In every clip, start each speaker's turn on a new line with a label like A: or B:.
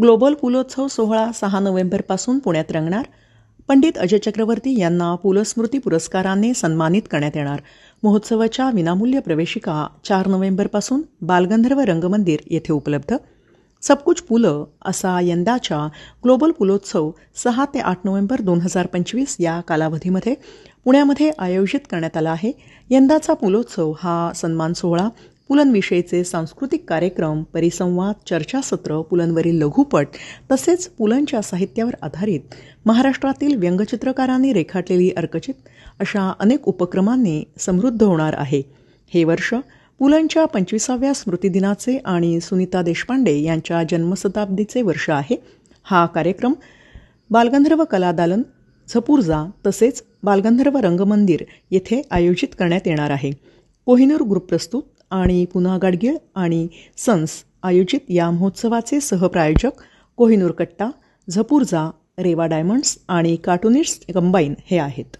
A: Global पुलोत्सव सोहळा सहा नोव्हेंबरपासून पुण्यात रंगणार. पंडित अजय चक्रवर्ती यांना पुलस्मृती पुरस्काराने सन्मानित करण्यात येणार. महोत्सवाच्या विनामूल्य प्रवेशिका चार नोव्हेंबरपासून बालगंधर्व रंगमंदिर येथे उपलब्ध. सबकुच पुलं असा यंदाच्या ग्लोबल पुलोत्सव सहा ते आठ नोव्हेंबर दोन हजार पंचवीस या कालावधीमध्ये पुण्यामध्ये आयोजित करण्यात आला आहे. यंदाचा पुलोत्सव हा सन्मान सोहळा पुलंविषयीचे सांस्कृतिक कार्यक्रम परिसंवाद चर्चासत्र पुलंवरील लघुपट तसेच पुलंच्या साहित्यावर आधारित महाराष्ट्रातील व्यंगचित्रकारांनी रेखाटलेली अर्कचित अशा अनेक उपक्रमांनी समृद्ध होणार आहे. हे वर्ष पुलंच्या पंचवीसाव्या स्मृतिदिनाचे आणि सुनीता देशपांडे यांच्या जन्मशताब्दीचे वर्ष आहे. हा कार्यक्रम बालगंधर्व कलादालन झपूर्जा तसेच बालगंधर्व रंगमंदिर येथे आयोजित करण्यात येणार आहे. कोहिनूर ग्रुप प्रस्तुत आणि पुन्हा गाडगीळ आणि सन्स आयोजित या महोत्सवाचे सहप्रायोजक कोहिनूर कट्टा झपूर्जा रेवा डायमंड्स आणि कार्टुनिस्ट कंबाईन हे आहेत.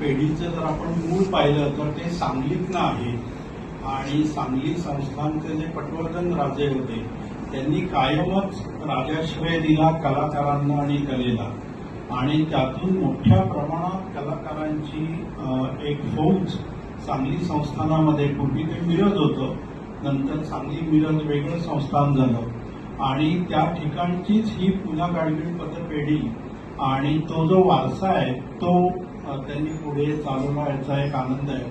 B: पेढीचं जर आपण मूळ पाहिलं तर ते सांगलीतनं आहे आणि सांगली संस्थानचे जे पटवर्धन राजे होते त्यांनी कायमच राजाश्रय दिला कलाकारांना आणि कलेला. आणि त्यातून मोठ्या प्रमाणात कलाकारांची एक फौज सांगली संस्थानामध्ये पूर्वी ते मिरज होतं. नंतर सांगली मिरज वेगळं संस्थान झालं. आणि त्या ठिकाणचीच ही पुन्हा गाडगीळ पदपेढी आणि तो जो वारसा आहे तो त्यांनी पुढे चालवला. याचा एक आनंद आहे.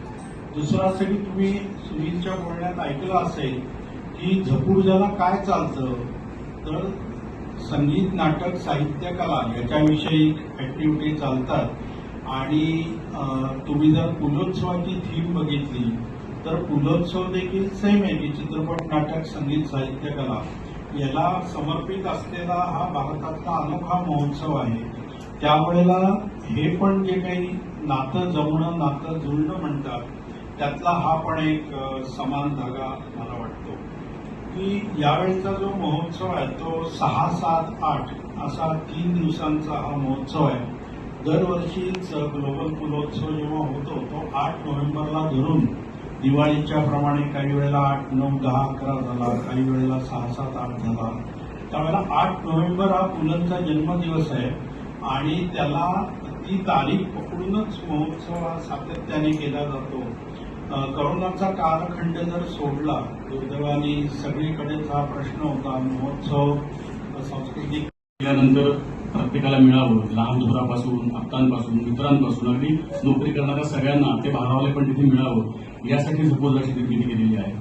B: दुसरं असं की तुम्ही सुनीलच्या बोलण्यात ऐकलं असेल की झपूर्जाला काय चालतं? तर संगीत नाटक साहित्य कला याच्याविषयी ऍक्टिव्हिटी चालतात. आणि तुम्ही जर पुलोत्सवाची थीम बघितली तर पुलोत्सव देखील सेम आहे की चित्रपट नाटक संगीत साहित्य कला. याला समर्पित असलेला हा भारतातला अनोखा महोत्सव आहे. त्यावेळेला हे पण जे काही नातं जमणं नातं जुळणं म्हणतात त्यातला हा पण एक समान धागा मला वाटतो. की यावेळेचा जो महोत्सव आहे तो सहा सात आठ असा तीन दिवसांचा हा महोत्सव आहे. दरवर्षीच ग्लोबल फुलोत्सव जेव्हा होतो तो आठ नोव्हेंबरला धरून दिवाळीच्या प्रमाणे काही वेळेला आठ नऊ दहा अकरा झाला काही वेळेला सहा सात आठ झाला. त्यावेळेला आठ नोव्हेंबर हा फुलांचा जन्मदिवस आहे आणि त्याला ती तारीख पकडूनच महोत्सव हा सातत्याने केला जातो. करोनाचा कालखंड जर सोडला दुर्दैवाने सगळीकडेच हा प्रश्न होता. महोत्सव सांस्कृतिक
C: केल्यानंतर प्रत्येकाला मिळावं. लहान मुलापासून आप्तांपासून मित्रांपासून अगदी नोकरी करणाऱ्या सगळ्यांना ते भारावले पण तिथे मिळावं. यासाठी झपोर्जाची निर्मिती केलेली आहे.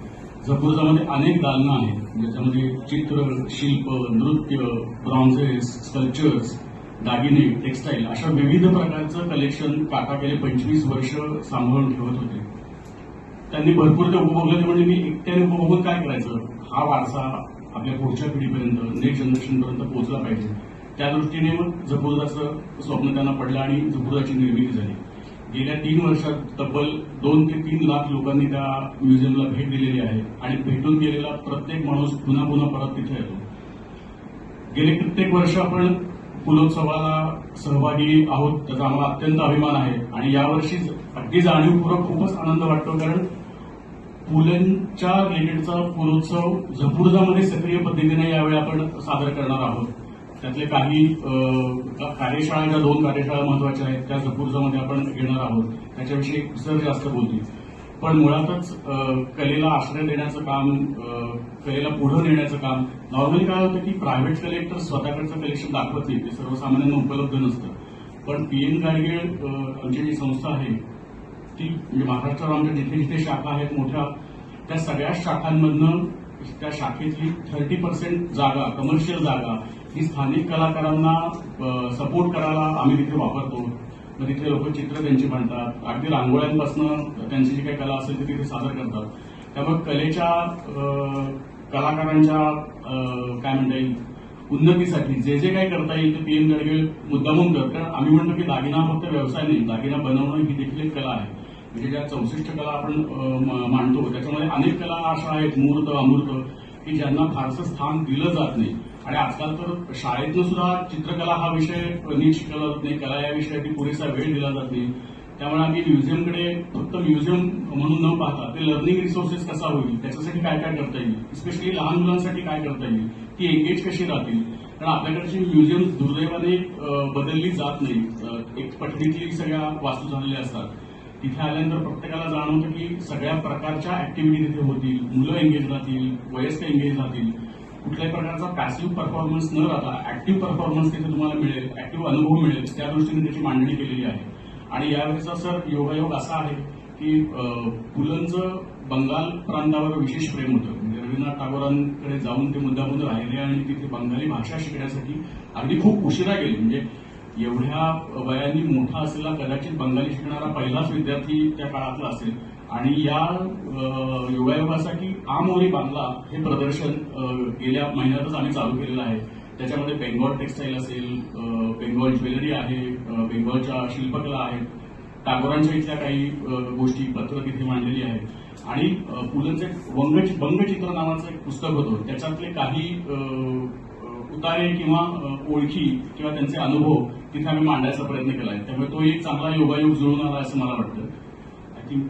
C: झपोर्जामध्ये अनेक दालनं आहेत. ज्याच्यामध्ये चित्र शिल्प नृत्य ब्रॉन्झेस स्कल्पचर्स दागिने टेक्स्टाईल अशा विविध प्रकारचं कलेक्शन काका गेले पंचवीस वर्ष सांभाळून ठेवत होते. त्यांनी भरपूर ते उपभोगलं म्हणजे मी एकट्याने उपभोगून काय करायचं? हा वारसा आपल्या पुढच्या पिढीपर्यंत नेक्स्ट जनरेशनपर्यंत पोहोचला पाहिजे. त्या दृष्टीने मग झपुर्दाचं स्वप्न त्यांना पडलं आणि झपुर्दाची निर्मिती झाली. गेल्या तीन वर्षात तब्बल दोन ते तीन लाख लोकांनी त्या म्युझियमला भेट दिलेली आहे आणि भेटून गेलेला प्रत्येक माणूस पुन्हा पुन्हा परत तिथे येतो. गेले कित्येक वर्ष आपण पुलोत्सवाला सहभागी आहोत त्याचा आम्हाला अत्यंत अभिमान आहे आणि यावर्षी अगदी जाणीवपूर्वक खूपच आनंद वाटतो कारण पुलंच्या रिलेटेडचा पुलोत्सव झपुर्जामध्ये सक्रिय पद्धतीने यावेळी आपण सादर करणार आहोत. त्यातले काही कार्यशाळा ज्या दोन कार्यशाळा महत्त्वाच्या आहेत त्या झपुर्जामध्ये आपण घेणार आहोत. त्याच्याविषयी सर जास्त बोलतील. पण मुळातच कलेला आश्रय देण्याचं काम कलेला पुढे नेण्याचं काम नॉर्मली काय होतं की प्रायव्हेट कलेक्टर स्वतःकडचं कलेक्शन दाखवत नाही ते सर्वसामान्यांना उपलब्ध नसतं. पण पीएन गाडगीळ अं, आमची जी संस्था आहे ती म्हणजे महाराष्ट्रावर आमच्या जिथे जिथे शाखा आहेत मोठ्या त्या सगळ्या शाखांमधनं त्या शाखेतली थर्टी पर्सेंट जागा कमर्शियल जागा ही स्थानिक कलाकारांना सपोर्ट करायला आम्ही तिथे वापरतो. मग तिथे लोक चित्र त्यांची म्हणतात अगदी रांगोळ्यांपासून त्यांची जी काही कला असेल ती तिथे सादर करतात. त्यामुळे कलेच्या कलाकारांच्या काय म्हणता येईल उन्नतीसाठी जे जे काही करता येईल ते पीएम गडगे मुद्दामून करत कारण आम्ही म्हणतो की दागिना फक्त व्यवसाय नाही दागिना बनवणं ही देखील एक कला आहे. म्हणजे ज्या चौसष्ट कला आपण मांडतो. त्याच्यामध्ये अनेक कला अशा आहेत मूर्त अमूर्त की ज्यांना फारसं स्थान दिलं जात नाही. आणि आजकाल तर शाळेतनं सुद्धा चित्रकला हा विषय नीट शिकवला जात नाही. कला या विषयासाठी पुरेसा वेळ दिला जात नाही. त्यामुळे आम्ही म्युझियमकडे फक्त म्युझियम म्हणून न पाहता ते लर्निंग रिसोर्सेस कसा होईल त्याच्यासाठी काय काय करता येईल? स्पेशली लहान मुलांसाठी काय करता येईल? ती एंगेज कशी राहतील? कारण आपल्याकडची म्युझियम दुर्दैवाने बदलली जात नाही. एक पठडीतली सगळ्या वास्तू झालेल्या असतात. तिथे आल्यानंतर प्रत्येकाला जाणवतं की सगळ्या प्रकारच्या ऍक्टिव्हिटी तिथे होतील. मुलं एंगेज राहतील वयस्क एंगेज राहतील. कुठल्याही प्रकारचा पॅसिव्ह परफॉर्मन्स न राहता ऍक्टिव्ह परफॉर्मन्स तिथे तुम्हाला मिळेल ऍक्टिव्ह अनुभव मिळेल त्या दृष्टीने त्याची मांडणी केलेली आहे. आणि यावेळेचा सर योगायोग असा आहे की पुलंचं बंगाल प्रांतावर विशेष प्रेम होतं. म्हणजे रवींद्रनाथ टागोरांकडे जाऊन ते मुद्दामून राहिले आणि तिथे बंगाली भाषा शिकण्यासाठी अगदी खूप उशिरा गेले. म्हणजे एवढ्या वयाने मोठा असलेला कदाचित बंगाली शिकणारा पहिलाच विद्यार्थी त्या काळातला असेल. आणि या योगायोगासाठी आमोरी बांगला हे प्रदर्शन गेल्या महिन्यातच आम्ही चालू केलेलं आहे. त्याच्यामध्ये बेंगॉल टेक्सटाईल असेल बेंगॉल ज्वेलरी आहे बेंगॉलच्या शिल्पकला आहेत. टागोरांच्या इथल्या काही गोष्टी पत्र तिथे मांडलेली आहेत. आणि पुलंचे वंग वंगचित्र नावाचं एक पुस्तक होतं. त्याच्यातले काही उतारे किंवा ओळखी किंवा त्यांचे अनुभव तिथे आम्ही मांडायचा प्रयत्न केला आहे त्यामुळे तो एक चांगला योगायोग जुळून आला असं मला वाटतं. I think